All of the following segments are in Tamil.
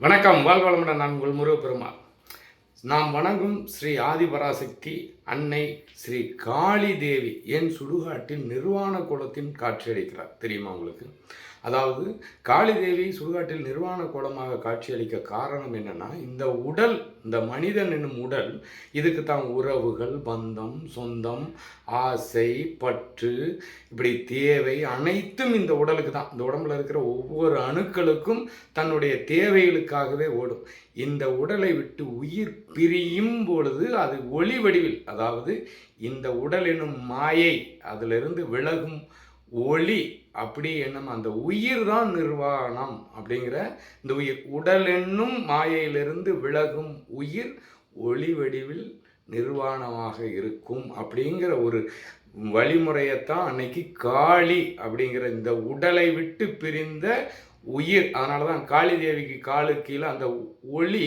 வணக்கம். வாழ்வளமுடன் நான் உங்கள் முருகப்பெருமாள். நாம் வணங்கும் ஸ்ரீ ஆதிபராசக்தி அன்னை ஸ்ரீ காளி தேவி என் சுடுகாட்டில் நிர்வாண கோலத்தின் காட்சியளிக்கிறார். தெரியுமா உங்களுக்கு? அதாவது காளி தேவி சுடுகாட்டில் நிர்வாண கோலமாக காட்சியளிக்க காரணம் என்னன்னா இந்த உடல் இந்த மனிதன் என்னும் உடல் இதுக்கு தான் உறவுகள் பந்தம் சொந்தம் ஆசை பற்று இப்படி தேவை அனைத்தும் இந்த உடலுக்கு தான். இந்த உடம்புல இருக்கிற ஒவ்வொரு அணுக்களுக்கும் தன்னுடைய தேவைகளுக்காகவே ஓடும். இந்த உடலை விட்டு உயிர் பிரியும் பொழுது அது ஒளி வடிவில் அதாவது இந்த உடல் என்னும் மாயை அதிலிருந்து விலகும் ஒளி அப்படி என்னும் அந்த உயிர் தான் நிர்வாணம் அப்படிங்கிற இந்த உயிர். உடல் என்னும் மாயையிலிருந்து விலகும் உயிர் ஒளி வடிவில் நிர்வாணமாக இருக்கும் அப்படிங்கிற ஒரு வழிமுறையைத்தான் அன்னைக்கு காளி அப்படிங்கிற இந்த உடலை விட்டு பிரிந்த உயிர். அதனால தான் காளி தேவிக்கு காலு கீழே அந்த ஒளி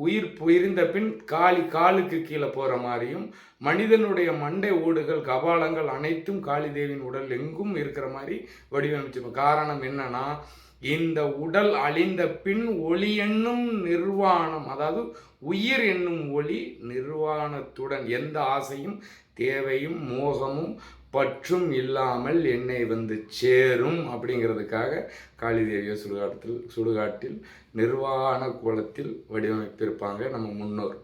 உயிர் பிரிந்த பின் காளி காலுக்கு கீழே போகிற மாதிரியும் மனிதனுடைய மண்டை ஓடுகள் கபாலங்கள் அனைத்தும் காளி தேவியின் உடல் எங்கும் இருக்கிற மாதிரி வடிவமைச்சிருக்கும் காரணம் என்னன்னா இந்த உடல் அழிந்த பின் ஒளி என்னும் நிர்வாணம் அதாவது உயிர் என்னும் ஒளி நிர்வாணத்துடன் எந்த ஆசையும் தேவையும் மோகமும் பற்றும் இல்லாமல் என்னை வந்து சேரும் அப்படிங்கிறதுக்காக காளிதேவியை சுடுகாட்டில் சுடுகாட்டில் நிர்வாண கோலத்தில் வடிவமைத்திருப்பாங்க நம்ம முன்னோர்.